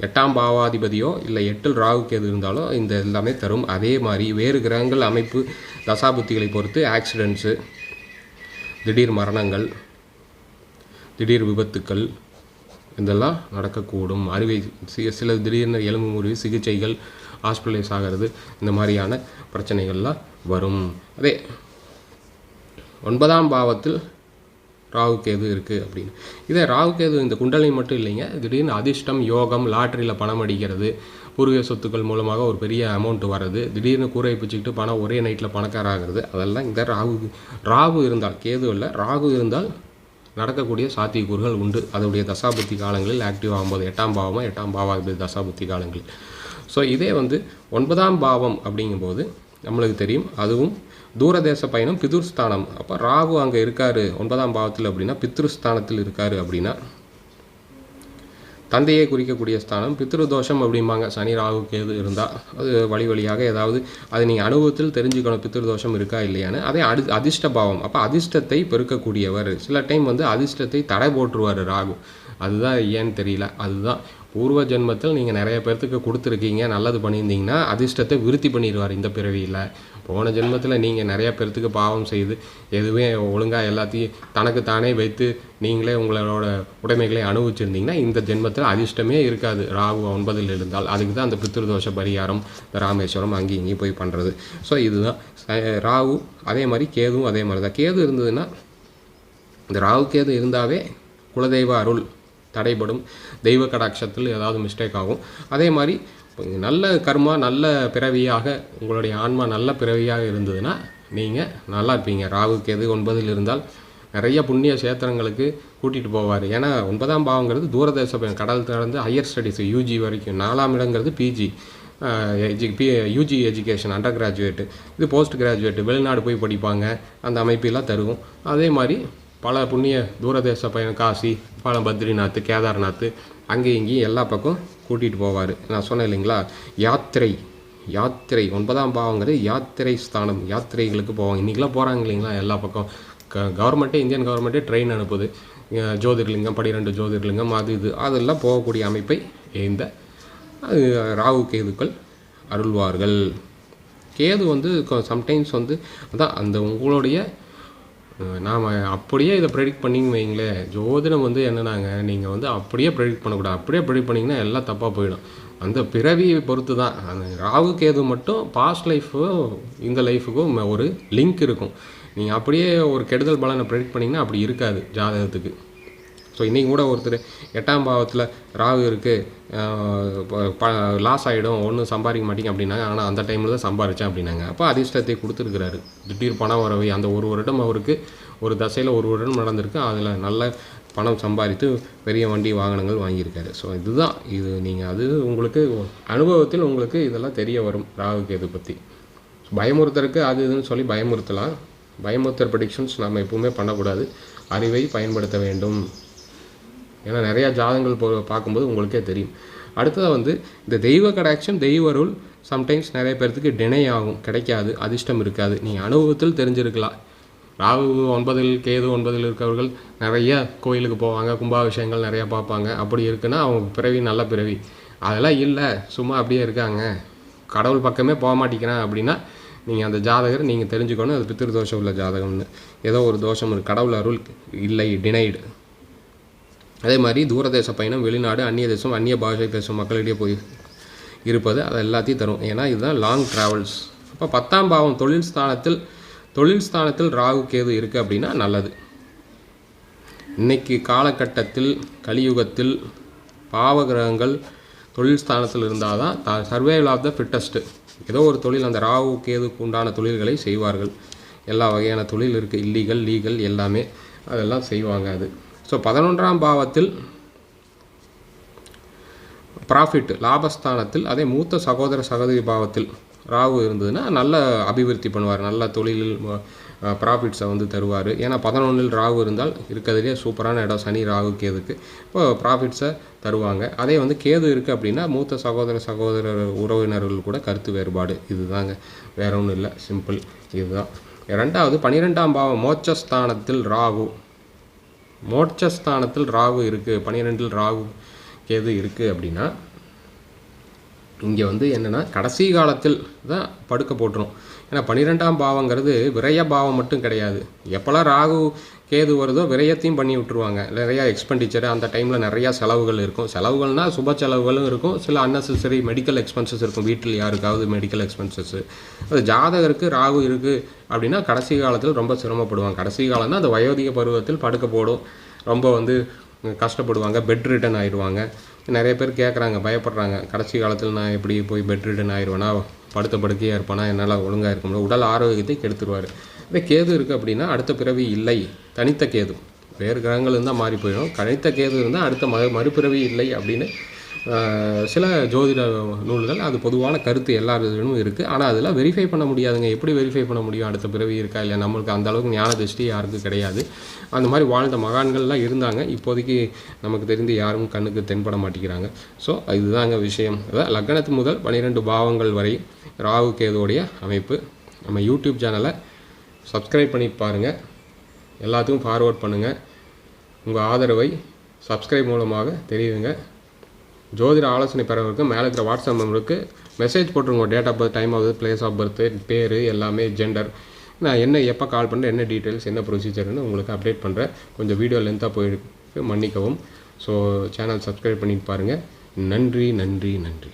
எட்டாம் பாவாதிபதியோ இல்லை எட்டில் ராகு கேது இருந்தாலும் இந்த எல்லாமே தரும். அதே மாதிரி வேறு கிரகங்கள் அமைப்பு தசாபுத்திகளை பொறுத்து ஆக்சிடெண்ட்ஸு திடீர் மரணங்கள் திடீர் விபத்துக்கள் இதெல்லாம் நடக்கக்கூடும். அறுவை சில திடீர்னு எலும்பு முறிவு சிகிச்சைகள் ஹாஸ்பிட்டலைஸ் ஆகிறது. இந்த மாதிரியான பிரச்சனைகள்லாம் வரும். அதே ஒன்பதாம் பாவத்தில் ராகு கேது இருக்குது அப்படின்னு. இதே ராகு கேது இந்த குண்டலை மட்டும் இல்லைங்க. திடீர்னு அதிர்ஷ்டம் யோகம் லாட்டரியில் பணம் அடிக்கிறது. பூர்வீக சொத்துக்கள் மூலமாக ஒரு பெரிய அமௌண்ட் வர்றது. திடீர்னு கூரை பிச்சுக்கிட்டு பணம் ஒரே நைட்டில் பணக்காராகிறது அதெல்லாம் இந்த ராகு ராகு இருந்தால் கேது இல்லை ராகு இருந்தால் நடக்கக்கூடிய சாத்தியக்கூறுகள் உண்டு. அதோடைய தசாபுத்தி காலங்களில் ஆக்டிவ் ஆகும்போது எட்டாம் பாவமோ எட்டாம் பாவாதிபதி தசாபுத்தி காலங்களில். ஸோ இதே வந்து ஒன்பதாம் பாவம் அப்படிங்கும்போது நம்மளுக்கு தெரியும். அதுவும் தூரதேச பயணம் பிதுர்ஸ்தானம். அப்போ ராகு அங்கே இருக்கார் ஒன்பதாம் பாவத்தில் அப்படின்னா பித்ருஸ்தானத்தில் இருக்கார் அப்படின்னா தந்தையை குறிக்கக்கூடிய ஸ்தானம் பித்ருதோஷம் அப்படிம்பாங்க. சனி ராகு கேது இருந்தால் அது வழி வழியாக ஏதாவது அது நீங்கள் அனுபவத்தில் தெரிஞ்சுக்கணும். பித்ருதோஷம் இருக்கா இல்லையான்னு. அதே அடி அதிர்ஷ்ட பாவம். அப்போ அதிர்ஷ்டத்தை பெருக்கக்கூடியவர். சில டைம் வந்து அதிர்ஷ்டத்தை தடை போட்டுருவார் ராகு. அதுதான் ஏன்னு தெரியல. அதுதான். பூர்வ ஜென்மத்தில் நீங்கள் நிறைய பேர்த்துக்கு கொடுத்துருக்கீங்க. நல்லது பண்ணியிருந்தீங்கன்னா அதிர்ஷ்டத்தை விருத்தி பண்ணிடுவார் இந்த பிறவியில். போன ஜென்மத்தில் நீங்கள் நிறையா பேர்த்துக்கு பாவம் செய்து எதுவுமே ஒழுங்காக எல்லாத்தையும் தனக்கு தானே வைத்து நீங்களே உங்களோட உடைமைகளை அனுபவிச்சிருந்தீங்கன்னா இந்த ஜென்மத்தில் அதிர்ஷ்டமே இருக்காது. ராகு ஒன்பதில் இருந்தால். அதுக்கு தான் அந்த பித்ருதோஷ பரிகாரம் இந்த ராமேஸ்வரம் அங்கேயும் இங்கேயும் போய் பண்ணுறது ஸோ இதுதான். ராகு அதே மாதிரி கேதுவும் அதே மாதிரி தான். கேது இருந்ததுன்னா இந்த ராகு கேது இருந்தாவே குலதெய்வ அருள் தடைபடும். தெய்வ கடாட்சத்தில் ஏதாவது மிஸ்டேக் ஆகும். அதே மாதிரி நல்ல கர்மா நல்ல பிறவியாக உங்களுடைய ஆன்மா நல்ல பிறவியாக இருந்ததுன்னா நீங்கள் நல்லா இருப்பீங்க. ராகுக்கு எது ஒன்பதில் இருந்தால் நிறைய புண்ணிய சேத்திரங்களுக்கு கூட்டிகிட்டு போவார். ஏன்னா ஒன்பதாம் பாவங்கிறது தூரதேச பயணம். கடல் திறந்து ஹையர் ஸ்டடீஸ் யூஜி வரைக்கும். நாலாம் இடங்கிறது PG edu P UG education under graduate இது போஸ்ட் கிராஜுவேட்டு வெளிநாடு போய் படிப்பாங்க. அந்த அமைப்பெல்லாம் தருவோம். அதே மாதிரி பல புண்ணிய தூரதேச பயணம் காசி பல பத்ரிநாத் கேதார்நாத் அங்கேயும் இங்கேயும் எல்லா பக்கம் கூட்டிகிட்டு போவார். நான் சொன்னேன் இல்லைங்களா? யாத்திரை. யாத்திரை. ஒன்பதாம் பாவங்கிறது யாத்திரை ஸ்தானம். யாத்திரைகளுக்கு போவாங்க. இன்றைக்கெலாம் போகிறாங்க இல்லைங்களா? எல்லா பக்கம். க கவர்மெண்ட்டே இந்தியன் கவர்மெண்ட்டே ட்ரெயின் அனுப்புது. ஜோதிர்லிங்கம் பனிரெண்டு ஜோதிர்லிங்கம் அது இது. அதெல்லாம் போகக்கூடிய அமைப்பை இந்த ராகு கேதுக்கள் அருள்வார்கள். கேது வந்து சம்டைம்ஸ் வந்து அதான் அந்த உங்களுடைய நாம் அப்படியே இதை ப்ரெடிக்ட் பண்ணிங்க வைங்களேன் ஜோதிடம் வந்து என்னன்னாங்க நீங்கள் வந்து அப்படியே ப்ரெடிக்ட் பண்ணக்கூடாது. அப்படியே ப்ரெடிக்ட் பண்ணிங்கன்னா எல்லாம் தப்பாக போயிடும். அந்த பிறவியை பொறுத்து தான் அந்த ராகு கேது மட்டும் பாஸ்ட் லைஃபும் இந்த லைஃபுக்கும் ஒரு லிங்க் இருக்கும். நீங்கள் அப்படியே ஒரு கெடுதல் பலனை ப்ரெடிக்ட் பண்ணிங்கன்னா அப்படி இருக்காது ஜாதகத்துக்கு. ஸோ இன்றைக்கி கூட ஒருத்தர் எட்டாம் பாவத்தில் ராகு இருக்குது லாஸ் ஆகிடும் ஒன்றும் சம்பாதிக்க மாட்டீங்க அப்படின்னாங்க. ஆனால் அந்த டைமில் தான் சம்பாரிச்சேன் அப்படின்னாங்க. அப்போ அதிர்ஷ்டத்தை கொடுத்துருக்கிறாரு. திடீர் பணம் வரவை அந்த ஒரு வருடம் அவருக்கு ஒரு தசையில் ஒரு வருடம் நடந்திருக்கு. அதில் நல்ல பணம் சம்பாதித்து பெரிய வண்டி வாகனங்கள் வாங்கியிருக்காரு. ஸோ இதுதான். இது நீங்கள் அது உங்களுக்கு அனுபவத்தில் உங்களுக்கு இதெல்லாம் தெரிய வரும். ராகுக்கு இதை பற்றி பயமுறுத்தருக்கு அது இதுன்னு சொல்லி பயமுறுத்தலாம். பயமுறுத்தல் ப்ரெடிக்ஷன்ஸ் நம்ம எப்பவுமே பண்ணக்கூடாது. அறிவை பயன்படுத்த வேண்டும். ஏன்னா நிறையா ஜாதகங்கள் போ பார்க்கும்போது உங்களுக்கே தெரியும். அடுத்ததாக வந்து இந்த தெய்வ கடாட்சம் தெய்வ அருள் சம்டைம்ஸ் நிறைய பேர்த்துக்கு டினை ஆகும். கிடைக்காது அதிர்ஷ்டம் இருக்காது. நீங்கள் அனுபவத்தில் தெரிஞ்சிருக்கலாம். ராகு ஒன்பதில் கேது ஒன்பதில் இருக்கிறவர்கள் நிறைய கோயிலுக்கு போவாங்க கும்பாபிஷேகங்கள் நிறையா பார்ப்பாங்க. அப்படி இருக்குன்னா அவங்க பிறவி நல்ல பிறவி. அதெல்லாம் இல்லை சும்மா அப்படியே இருக்காங்க. கடவுள் பக்கமே போக மாட்டேங்கிறான் அப்படின்னா நீங்கள் அந்த ஜாதகர் நீங்கள் தெரிஞ்சுக்கணும் அது பித்திரு தோஷம் உள்ள ஜாதகம்னு. ஏதோ ஒரு தோஷம் இருக்கு. கடவுள் அருள் இல்லை டினைடு அதே மாதிரி தூரதேச பயணம் வெளிநாடு அந்நிய தேசம் அந்நிய பாஷை பேசும் மக்களிடையே போய் இருப்பது அது எல்லாத்தையும் தரும். ஏன்னா இதுதான் லாங் ட்ராவல்ஸ் அப்போ பத்தாம் பாவம் தொழில் ஸ்தானத்தில் தொழில் ஸ்தானத்தில் ராகு கேது இருக்குது அப்படின்னா நல்லது. இன்றைக்கி காலகட்டத்தில் கலியுகத்தில் பாவகிரகங்கள் தொழில் ஸ்தானத்தில் இருந்தால் தான் த சர்வைவல் ஆஃப் த ஃபிட்டஸ்ட்டு ஏதோ ஒரு தொழில் அந்த ராகு கேதுக்கு உண்டான தொழில்களை செய்வார்கள். எல்லா வகையான தொழில் இருக்குது இல்லீகல் லீகல் எல்லாமே அதெல்லாம் செய்வாங்க அது. ஸோ பதினொன்றாம் பாவத்தில் ப்ராஃபிட் லாபஸ்தானத்தில் அதே மூத்த சகோதர சகோதரி பாவத்தில் ராகு இருந்ததுன்னா நல்ல அபிவிருத்தி பண்ணுவார். நல்ல தொழிலில் ப்ராஃபிட்ஸை வந்து தருவார். ஏன்னா பதினொன்றில் ராகு இருந்தால் இருக்கிறதுலேயே சூப்பரான இடம். சனி ராகு கேதுக்கு. இப்போ ப்ராஃபிட்ஸை தருவாங்க. அதே வந்து கேது இருக்குது அப்படின்னா மூத்த சகோதர சகோதர உறவினர்கள் கூட கருத்து வேறுபாடு. இதுதாங்க. வேற ஒன்றும் இல்லை. சிம்பிள் இதுதான். ரெண்டாவது பன்னிரெண்டாம் பாவம் மோட்சஸ்தானத்தில் ராகு. மோட்சஸ்தானத்தில் ராகு இருக்குது பன்னிரெண்டில் ராகு கேது இருக்குது அப்படின்னா இங்கே வந்து என்னென்னா கடைசி காலத்தில் தான் படுக்க போட்டுரும். ஏன்னா பன்னிரெண்டாம் பாவங்கிறது விரைய பாவம் மட்டும் கிடையாது. எப்போல்லாம் ராகு கேது வருதோ விரயத்தையும் பண்ணி விட்டுருவாங்க. நிறையா எக்ஸ்பெண்டிச்சர் அந்த டைமில் நிறையா செலவுகள் இருக்கும். செலவுகள்னால் சுப செலவுகளும் இருக்கும். சில அன்னெசரி மெடிக்கல் எக்ஸ்பென்சஸ் இருக்கும். வீட்டில் யாருக்காவது மெடிக்கல் எக்ஸ்பென்சஸ்ஸு அது ஜாதகருக்கு ராகு இருக்குது அப்படின்னா கடைசி காலத்தில் ரொம்ப சிரமப்படுவாங்க. கடைசி காலம்னா அந்த வயோதிக பருவத்தில் படுக்க போடும். ரொம்ப வந்து கஷ்டப்படுவாங்க. பெட் ரிட்டன் ஆயிடுவாங்க. நிறைய பேர் கேட்குறாங்க பயப்படுறாங்க. கடைசி காலத்தில் நான் எப்படி போய் பெட் ரிட்டன் ஆயிடுவேனா? படுத்த படுக்கையாக இருப்பேன்னா என்னால் ஒழுங்காக இருக்க முடியும் உடல் ஆரோக்கியத்தை கெடுத்துருவார். இதே கேது இருக்குது அப்படின்னா அடுத்த பிறவி இல்லை. தனித்த கேது. வேறு கிரகங்கள் இருந்தால் மாறி போயிடும். கனித்த கேது இருந்தால் அடுத்த மறு மறுபிறவி இல்லை அப்படின்னு சில ஜோதிட நூல்கள் அது பொதுவான கருத்து எல்லாருக்கும் இருக்குது ஆனால் அதெல்லாம் வெரிஃபை பண்ண முடியாதுங்க. எப்படி வெரிஃபை பண்ண முடியும்? அடுத்த பிறவி இருக்கா இல்லை நம்மளுக்கு அந்த அளவுக்கு ஞான திருஷ்டி யாருக்கும் கிடையாது. அந்த மாதிரி வாழ்ந்த மகான்கள்லாம் இருந்தாங்க. இப்போதைக்கு நமக்கு தெரிந்து யாரும் கண்ணுக்கு தென்பட மாட்டேங்கிறாங்க. ஸோ இதுதாங்க விஷயம். அதான் லக்னத்து முதல் பன்னிரெண்டு பாவங்கள் வரை ராகு கேதுவோடைய அமைப்பு. நம்ம யூடியூப் சேனலை சப்ஸ்கிரைப் பண்ணி பாருங்கள் எல்லாத்துக்கும் ஃபார்வர்ட் பண்ணுங்கள் உங்கள் ஆதரவை சப்ஸ்கிரைப் மூலமாக தெரியுதுங்க ஜோதிட ஆலோசனை பெறவருக்கு மேலே இருக்கிற வாட்ஸ்அப் நம்பருக்கு மெசேஜ் போட்டுருங்க. டேட் ஆஃப் பர்த் டைம் ஆகுது பிளேஸ் ஆஃப் பர்த்து பேர் எல்லாமே ஜெண்டர் நான் என்ன எப்போ கால் பண்ணுறேன் என்ன டீட்டெயில்ஸ் என்ன ப்ரொசீஜர்னு உங்களுக்கு அப்டேட் பண்ணுறேன் கொஞ்சம் வீடியோ லென்த்தாக போயிருக்கு மன்னிக்கவும். ஸோ சேனல் சப்ஸ்கிரைப் பண்ணிட்டு பாருங்கள் நன்றி நன்றி நன்றி.